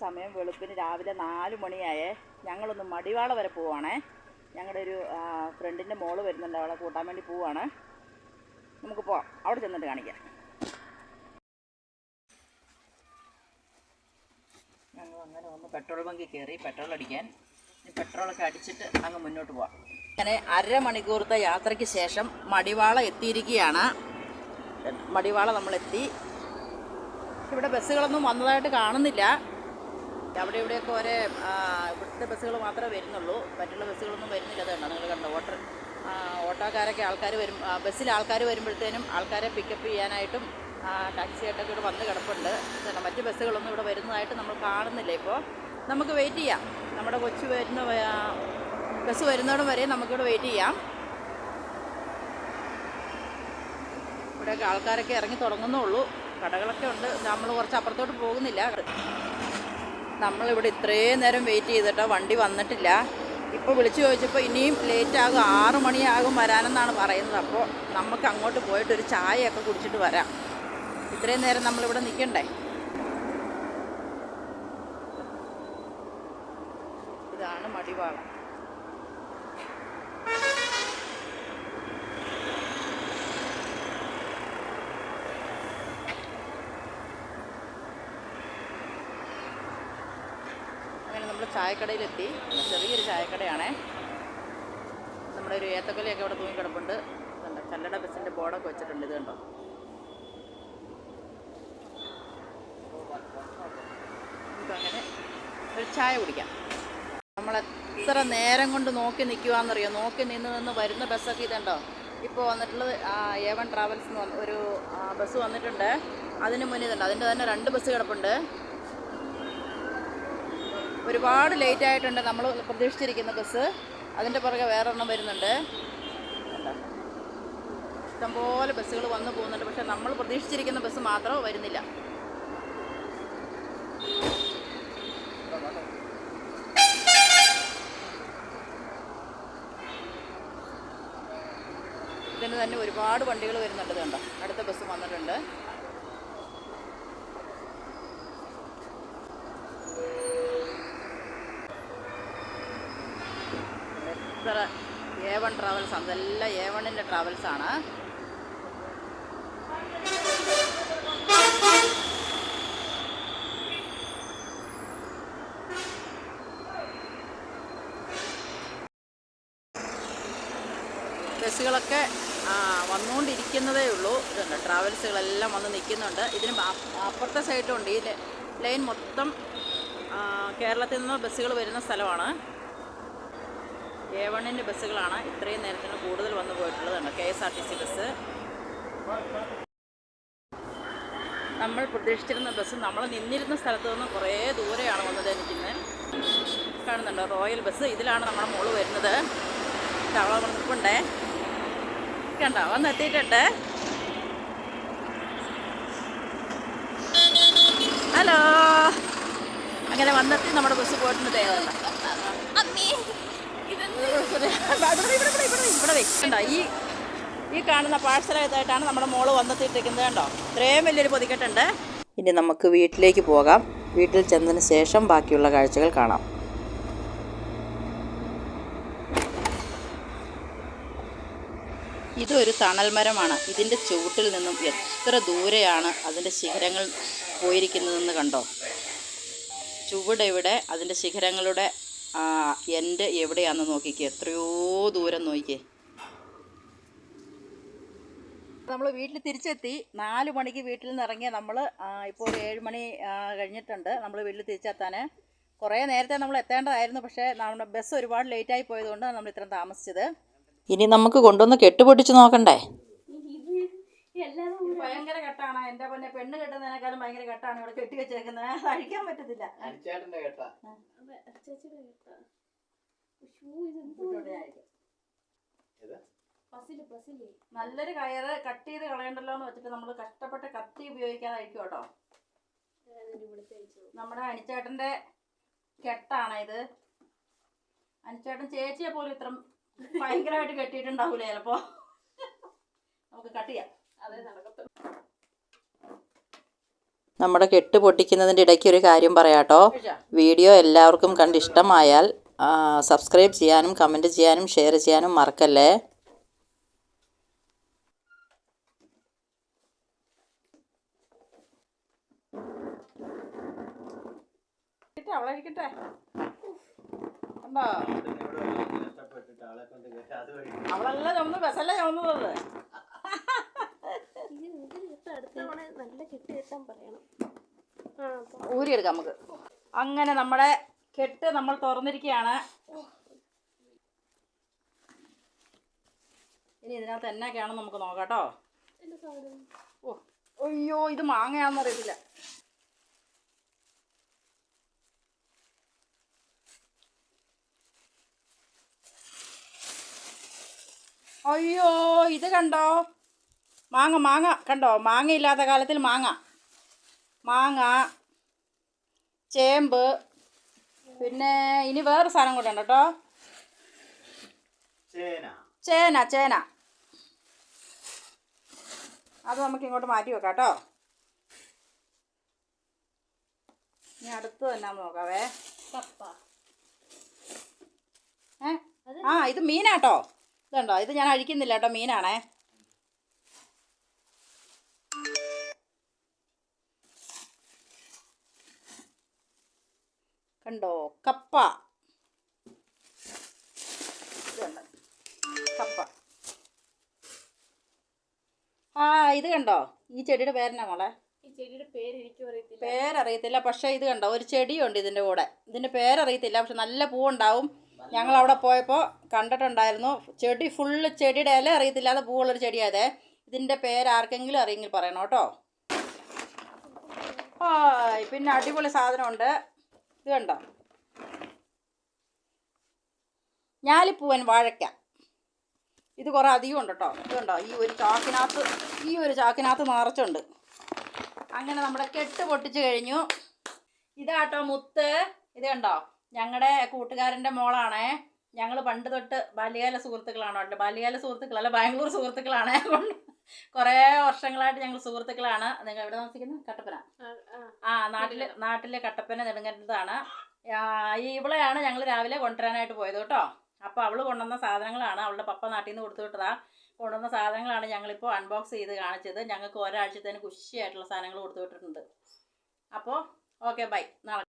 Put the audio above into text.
സമയം വെളുപ്പിന് രാവിലെ നാല് മണിയായേ. ഞങ്ങളൊന്ന് മടിവാള വരെ പോവാണേ. ഞങ്ങളുടെ ഒരു ഫ്രണ്ടിന്റെ മോൾ വരുന്നുണ്ട്. അവളെ കൂട്ടാൻ വേണ്ടി പോവാണ്. നമുക്ക് പോവാം. അവിടെ ചെന്നിട്ട് കാണിക്കാം. ഞങ്ങൾ അങ്ങനെ ഒന്ന് പെട്രോൾ ബങ്കിൽ കയറി പെട്രോൾ അടിക്കാൻ. പെട്രോളൊക്കെ അടിച്ചിട്ട് അങ്ങ് മുന്നോട്ട് പോവാം. അങ്ങനെ അരമണിക്കൂറത്തെ യാത്രയ്ക്ക് ശേഷം മടിവാള എത്തിയിരിക്കുകയാണ്. മടിവാള നമ്മളെത്തി. ഇവിടെ ബസ്സുകളൊന്നും വന്നതായിട്ട് കാണുന്നില്ല. അവിടെ ഇവിടെയൊക്കെ ഒരേ ഇവിടുത്തെ ബസ്സുകൾ മാത്രമേ വരുന്നുള്ളൂ. മറ്റുള്ള ബസ്സുകളൊന്നും വരുന്നില്ല. അത് കണ്ടോ? നിങ്ങൾ കണ്ടോ? ഓട്ടോ ഓട്ടോക്കാരൊക്കെ ആൾക്കാർ വരും. ബസ്സിൽ ആൾക്കാർ വരുമ്പോഴത്തേനും ആൾക്കാരെ പിക്കപ്പ് ചെയ്യാനായിട്ടും ടാക്സി ആയിട്ടൊക്കെ ഇവിടെ വന്ന് കിടപ്പുണ്ട്. മറ്റ് ബസ്സുകളൊന്നും ഇവിടെ വരുന്നതായിട്ട് നമ്മൾ കാണുന്നില്ല ഇപ്പോൾ നമുക്ക് വെയിറ്റ് ചെയ്യാം. നമ്മുടെ കൊച്ചു വരുന്ന ബസ് വരുന്നിടം വരെ നമുക്കിവിടെ വെയിറ്റ് ചെയ്യാം. ഇവിടെയൊക്കെ ആൾക്കാരൊക്കെ ഇറങ്ങി തുടങ്ങുന്നുള്ളൂ കടകളൊക്കെ ഉണ്ട്. നമ്മൾ കുറച്ച് അപ്പുറത്തോട്ട് പോകുന്നില്ല. നമ്മളിവിടെ ഇത്രയും നേരം വെയിറ്റ് ചെയ്തിട്ടാണ് വണ്ടി വന്നിട്ടില്ല. ഇപ്പോൾ വിളിച്ചു ചോദിച്ചപ്പോൾ ഇനിയും ലേറ്റ് ആകും ആറ് മണിയാകും വരാനെന്നാണ് പറയുന്നത്. അപ്പോൾ നമുക്ക് അങ്ങോട്ട് പോയിട്ട് ഒരു ചായയൊക്കെ കുടിച്ചിട്ട് വരാം. ഇത്രയും നേരം നമ്മളിവിടെ നിൽക്കണ്ടേ? ഇതാണ് മടിവാള അങ്ങനെ നമ്മൾ ചായക്കടയിലെത്തി. ചെറിയൊരു ചായക്കടയാണേ. നമ്മുടെ ഒരു ഏത്തക്കൊലയൊക്കെ അവിടെ തൂങ്ങി കിടപ്പുണ്ട്. ഇതുണ്ട്. കല്ലട ബസ്സിന്റെ ബോർഡൊക്കെ വെച്ചിട്ടുണ്ട് ഇത് കണ്ടോ? ഒരു ചായ കുടിക്കാം. നമ്മൾ എത്ര നേരം കൊണ്ട് നോക്കി നിൽക്കുവാന്നറിയോ നോക്കി നിന്ന് നിന്ന് വരുന്ന ബസ്സൊക്കെ ഇതുണ്ടോ? ഇപ്പോൾ വന്നിട്ടുള്ളത് എ വൺ ട്രാവൽസ് എന്ന് ഒരു ബസ് വന്നിട്ടുണ്ട്. അതിന് മുന്നിൽ ഇതുണ്ട്. അതിന്റെ തന്നെ രണ്ട് ബസ് കിടപ്പുണ്ട്. ഒരുപാട് ലേറ്റ് ആയിട്ടുണ്ട് നമ്മൾ പ്രതീക്ഷിച്ചിരിക്കുന്ന ബസ് അതിന്റെ പുറകെ വേറെ ഒരെണ്ണം വരുന്നുണ്ട്? ഇഷ്ടംപോലെ ബസ്സുകൾ വന്നു പോകുന്നുണ്ട്. പക്ഷെ നമ്മൾ പ്രതീക്ഷിച്ചിരിക്കുന്ന ബസ് മാത്രം വരുന്നില്ല. ഇതിന് തന്നെ ഒരുപാട് വണ്ടികൾ വരുന്നുണ്ട് കണ്ടോ? അടുത്ത ബസ് വന്നിട്ടുണ്ട്. എത്ര എ വൺ ട്രാവൽസ് ആണ് ഇതെല്ലാം എ വണ്ണിന്റെ ആണ്. ബസ്സുകളൊക്കെ വന്നുകൊണ്ടിരിക്കുന്നതേ ഉള്ളൂ. ഇതുണ്ട്. ട്രാവൽസുകളെല്ലാം വന്ന് നിൽക്കുന്നുണ്ട്. ഇതിന് അപ്പുറത്തെ സൈഡുണ്ട് ഈ ലൈൻ മൊത്തം കേരളത്തിൽ നിന്ന് ബസ്സുകൾ വരുന്ന സ്ഥലമാണ്. എ വണ്ണിന്റെ ബസ്സുകളാണ് ഇത്രയും നേരത്തിന് കൂടുതൽ വന്നു പോയിട്ടുള്ളതാണ് K S R T C bus നമ്മൾ പ്രതീക്ഷിച്ചിരുന്ന ബസ് നമ്മൾ നിന്നിരുന്ന സ്ഥലത്ത് നിന്ന് കുറേ ദൂരെയാണ് വന്നത് എനിക്കിന്ന്. കാണുന്നുണ്ടോ? Royal bus. ഇതിലാണ് നമ്മുടെ മോൾ വരുന്നത്. അവളെ നിൽപ്പുണ്ടേ കണ്ടോ? വന്ന് എത്തിയിട്ടുണ്ട്. ഹലോ. അങ്ങനെ വന്നെത്തി നമ്മുടെ ബസ് പോയിട്ടുണ്ട് വെക്കണ്ട ഈ ഈ കാണുന്ന പാഴ്സലായിട്ടാണ് നമ്മുടെ മോൾ വന്നെത്തിയിട്ടിരിക്കുന്നത് കേട്ടോ ഇത്രയും വലിയൊരു പൊതിക്കെട്ടുണ്ട്. ഇനി നമുക്ക് വീട്ടിലേക്ക് പോകാം. വീട്ടിൽ ചെന്നതിന് ശേഷം ബാക്കിയുള്ള കാഴ്ചകൾ കാണാം. ഇതൊരു തണൽ മരമാണ്. ഇതിന്റെ ചുവട്ടിൽ നിന്നും എത്ര ദൂരെയാണ് അതിന്റെ ശിഖരങ്ങൾ പോയിരിക്കുന്നതെന്ന് കണ്ടോ? ചുവടെവിടെ അതിന്റെ ശിഖരങ്ങളുടെ എന്റെ എവിടെയാണെന്ന് നോക്കിക്കേ. എത്രയോ ദൂരം നോക്കിക്കേ. നമ്മൾ വീട്ടിൽ തിരിച്ചെത്തി. നാല് മണിക്ക് വീട്ടിൽ നിന്ന് ഇറങ്ങിയ നമ്മൾ ഇപ്പോൾ ഒരു ഏഴ് മണി കഴിഞ്ഞിട്ടുണ്ട്. നമ്മൾ വീട്ടിൽ തിരിച്ചെത്താൻ കുറേ നേരത്തെ നമ്മൾ എത്തേണ്ടതായിരുന്നു. പക്ഷേ നമ്മുടെ ബസ് ഒരുപാട് ലേറ്റായി പോയതുകൊണ്ട് നമ്മൾ ഇത്രയും താമസിച്ചത്. ഇനി നമുക്ക് കൊണ്ടുവന്ന് കെട്ടുപൊട്ടിച്ച് നോക്കണ്ടേ? ഭയങ്കര കെട്ടാണ്. എന്റെ പൊന്നെ പെണ്ണ് കെട്ടുന്നതിനേക്കാളും ഭയങ്കര കെട്ടാണ് ഇവിടെ കെട്ടി. വെച്ചേക്കുന്നത് അത് അഴിക്കാൻ പറ്റത്തില്ല നല്ലൊരു കയറ് കട്ട് ചെയ്ത് കളയണ്ടല്ലോ എന്ന് വെച്ചിട്ട് നമ്മൾ കഷ്ടപ്പെട്ട് കത്തി ഉപയോഗിക്കാതെ അഴിക്കും കേട്ടോ നമ്മുടെ അനിച്ചേട്ടന്റെ കെട്ടാണ് ഇത്. അനിച്ചേട്ടൻ ചേച്ചിയെ പോലും ഇത്ര ഭയങ്കരമായിട്ട് കെട്ടിയിട്ടുണ്ടാവൂലേ ചിലപ്പോ? നമുക്ക് കട്ട് ചെയ്യാം. നമ്മുടെ കെട്ട് പൊട്ടിക്കുന്നതിന്റെ ഇടയ്ക്ക് ഒരു കാര്യം പറയാട്ടോ. വീഡിയോ എല്ലാവർക്കും കണ്ട് ഇഷ്ടമായാൽ സബ്സ്ക്രൈബ് ചെയ്യാനും കമന്റ് ചെയ്യാനും ഷെയർ ചെയ്യാനും മറക്കല്ലേ? ഇരിക്കട്ടെ, അവളെ ഇരിക്കട്ടെ. കണ്ടോ? കഷ്ടപ്പെട്ടിട്ട് ആളെ കൊണ്ട് കേറി അത് വഴി അവളല്ല ചുമന്ന് ബസ്സല്ല ചുമന്നത് ഇത് ഇതിൽ ഇട്ട് അടുത്ത തവണ നല്ല കെട്ട് കെട്ടാൻ പറയണം. ഊരിയെടുക്കാം നമുക്ക്. അങ്ങനെ നമ്മുടെ കെട്ട് നമ്മൾ തുറന്നിരിക്കുകയാണ്. ഇനി ഇതിനകത്ത് എന്നൊക്കെയാണെന്ന് നമുക്ക് നോക്കാട്ടോ കേട്ടോ. ഓ അയ്യോ ഇത് മാങ്ങയാണെന്ന് അറിയത്തില്ല. അയ്യോ ഇത് കണ്ടോ? മാങ്ങ മാങ്ങ. കണ്ടോ? മാങ്ങ ഇല്ലാത്ത കാലത്തിൽ മാങ്ങ. മാങ്ങ ചേമ്പ് പിന്നെ ഇനി വേറെ സാധനം കൂടെ ഉണ്ട് കേട്ടോ. ചേന. ചേന ചേന. അത് നമുക്ക് ഇങ്ങോട്ട് മാറ്റി വെക്കാം കേട്ടോ. ഇനി അടുത്ത് തന്നെ നോക്കാവേ. ഏ? ആ ഇത് മീനാട്ടോ. ഇതുണ്ടോ? ഇത് ഞാൻ അഴിക്കുന്നില്ല കേട്ടോ മീനാണേ. കണ്ടോ? കപ്പ. കപ്പ. ആ ഇത് കണ്ടോ? ഈ ചെടിയുടെ പേരെന്നാ മോളെ? ഈ ചെടിയുടെ പേര് എനിക്കും അറിയത്തില്ല. പേരറിയത്തില്ല. പക്ഷെ ഇത് കണ്ടോ? ഒരു ചെടിയുണ്ട് ഇതിന്റെ കൂടെ. ഇതിന്റെ പേരറിയത്തില്ല. പക്ഷെ നല്ല പൂവുണ്ടാവും. ഞങ്ങൾ അവിടെ പോയപ്പോൾ കണ്ടിട്ടുണ്ടായിരുന്നു. ചെടി ഫുള്ള് ചെടിയുടെ ഇല അറിയത്തില്ലാതെ പൂവുള്ളൊരു ചെടിയാതെ ഇതിന്റെ പേര് ആർക്കെങ്കിലും അറിയെങ്കിൽ പറയണം കേട്ടോ. ആ പിന്നെ അടിപൊളി സാധനമുണ്ട്. ഇത് കണ്ടോ? ഞാലിപ്പൂവൻ വാഴയ്ക്ക. ഇത് കുറേ അധികം ഉണ്ട് കേട്ടോ. ഇത് കണ്ടോ? ഈ ഒരു ചാക്കിനകത്ത് ഈ ഒരു ചാക്കിനകത്ത് നിറച്ചുണ്ട്. അങ്ങനെ നമ്മുടെ കെട്ട് പൊട്ടിച്ച് കഴിഞ്ഞു. ഇതാട്ടോ മുത്ത്. ഇത് കണ്ടോ? ഞങ്ങളുടെ കൂട്ടുകാരന്റെ മോളാണേ. ഞങ്ങൾ പണ്ട് തൊട്ട് ബാല്യകാല സുഹൃത്തുക്കളാണോ. ബാല്യകാല സുഹൃത്തുക്കളല്ല ബാംഗ്ലൂർ സുഹൃത്തുക്കളാണ്. കുറേ വർഷങ്ങളായിട്ട് ഞങ്ങൾ സുഹൃത്തുക്കളാണ്. നിങ്ങൾ എവിടെ താമസിക്കുന്നത് കട്ടപ്പന. ആ, നാട്ടിൽ നാട്ടിലെ കട്ടപ്പന നെടുങ്കണ്ടതാണ് ഇവളെയാണ് ഞങ്ങൾ രാവിലെ കൊണ്ടുവരാനായിട്ട് പോയത് കേട്ടോ. അപ്പോൾ അവൾ കൊണ്ടുവന്ന സാധനങ്ങളാണ്. അവളുടെ പപ്പ നാട്ടിൽ നിന്ന് കൊടുത്തു വിട്ടതാ കൊണ്ടുവന്ന സാധനങ്ങളാണ് ഞങ്ങളിപ്പോൾ അൺബോക്സ് ചെയ്ത് കാണിച്ചത്. ഞങ്ങൾക്ക് ഒരാഴ്ചത്തേന് കുഷിയായിട്ടുള്ള സാധനങ്ങൾ കൊടുത്തു വിട്ടിട്ടുണ്ട് അപ്പോൾ ഓക്കെ ബൈ. നാളെ